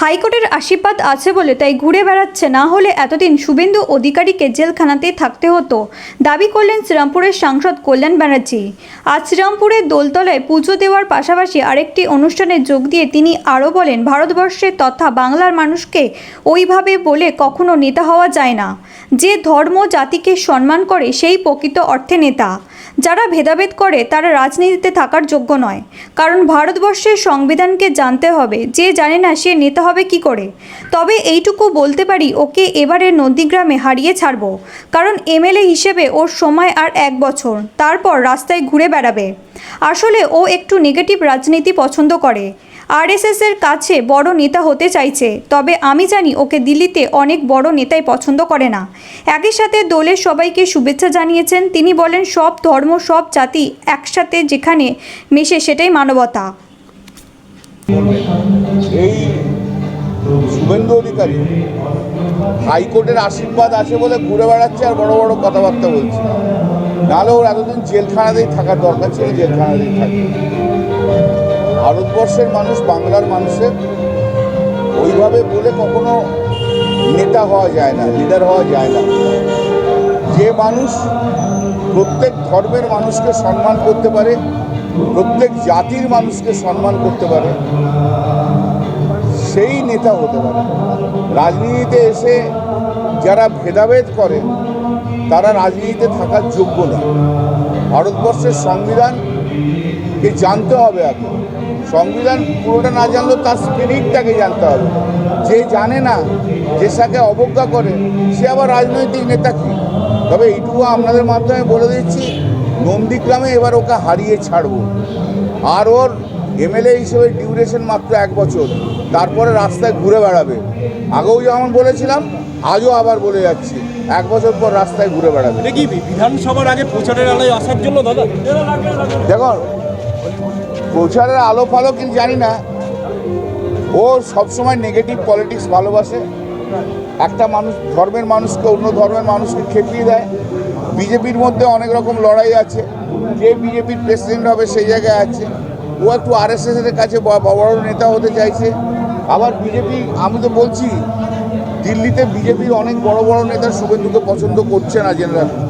হাইকোর্টের আশীর্বাদ আছে বলে তাই ঘুরে বেড়াচ্ছে। না হলে এতদিন শুভেন্দু অধিকারীকে জেলখানাতেই থাকতে হতো। দাবি করলেন শ্রীরামপুরের সাংসদ কল্যাণ ব্যানার্জি। আজ শ্রীরামপুরের দোলতলায় পুজো দেওয়ার পাশাপাশি আরেকটি অনুষ্ঠানে যোগ দিয়ে তিনি আরও বলেন ভারতবর্ষের তথা বাংলার মানুষকে ওইভাবে বলে কখনো নেতা হওয়া যায় না। যে ধর্ম জাতিকে সম্মান করে সেই প্রকৃত অর্থে নেতা। যারা ভেদাভেদ করে তারা রাজনীতিতে থাকার যোগ্য নয়। কারণ ভারতবর্ষের সংবিধানকে জানতে হবে। যে জানে না সে নেতা হবে কি করে? তবে এইটুকু বলতে পারি, ওকে এবারে নন্দীগ্রামে হারিয়ে ছাড়ব। কারণ এমএলএ হিসেবে ওর সময় আর এক বছর। তারপর রাস্তায় ঘুরে বেড়াবে। আসলে ও একটু নেগেটিভ রাজনীতি পছন্দ করে। আরএসএস এর কাছে বড় নেতা হতে চাইছে। তবে আমি জানি ওকে দিল্লিতে অনেক বড় নেতাই পছন্দ করে না। একই সাথে দলের সবাইকে শুভেচ্ছা জানিয়েছেন। তিনি বলেন, সব ধর্ম, সব জাতি একসাথে যেখানে মেশে সেটাই মানবতা। এই শুভেন্দু অধিকারী। হাইকোর্টের আশীর্বাদ আছে বলে ঘুরে বেড়াচ্ছে আর বড় বড় কথাবার্তা বলছে। নাহলে ওর এতদিন জেলখানাতেই থাকার দরকার ছিল, জেলখানাতেই থাকে ভারতবর্ষের মানুষ বাংলার মানুষের, ওইভাবে বলে কখনো নেতা হওয়া যায় না লিডার হওয়া যায় না। যে মানুষ প্রত্যেক ধর্মের মানুষকে সম্মান করতে পারে, প্রত্যেক জাতির মানুষকে সম্মান করতে পারে সেই নেতা হতে পারে। রাজনীতিতে এসে যারা ভেদাভেদ করে, তারা রাজনীতিতে থাকার যোগ্য না ভারতবর্ষের সংবিধানকে জানতে হবে আগে। সংবিধান পুরোটা না জানলেও তার স্পিরিটটাকে জানতে হবে। যে জানে না, যে সাকে অবজ্ঞা করে, সে আবার রাজনৈতিক নেতা কি? তবে এইটুকু আপনাদের মাধ্যমে বলে দিচ্ছি, নন্দীগ্রামে এবার ওকে হারিয়ে ছাড়ব। আর ওর এমএলএ হিসেবে ডিউরেশন মাত্র এক বছর। তারপরে রাস্তায় ঘুরে বেড়াবে। আগেও যেমন বলেছিলাম আজও আবার বলে যাচ্ছি এক বছর পর রাস্তায় ঘুরে বেড়াবে। কি বিধানসভার আগে প্রচারের আলোয় আসার জন্য দাদা? দেখো প্রচারের আলো ফালো কিন্তু জানি না। ও সবসময় নেগেটিভ পলিটিক্স ভালোবাসে। একটা মানুষ ধর্মের মানুষকে অন্য ধর্মের মানুষকে খেপিয়ে দেয়। বিজেপির মধ্যে অনেক রকম লড়াই আছে। যে বিজেপির প্রেসিডেন্ট হবে সেই জায়গায় আছে। ও একটু আর এস এসের কাছে বড় নেতা হতে চাইছে। আবার বিজেপি, আমি তো বলছি, দিল্লিতে বিজেপির অনেক বড় বড় নেতা শুভেন্দুকে পছন্দ করছে না জেনে রাখুন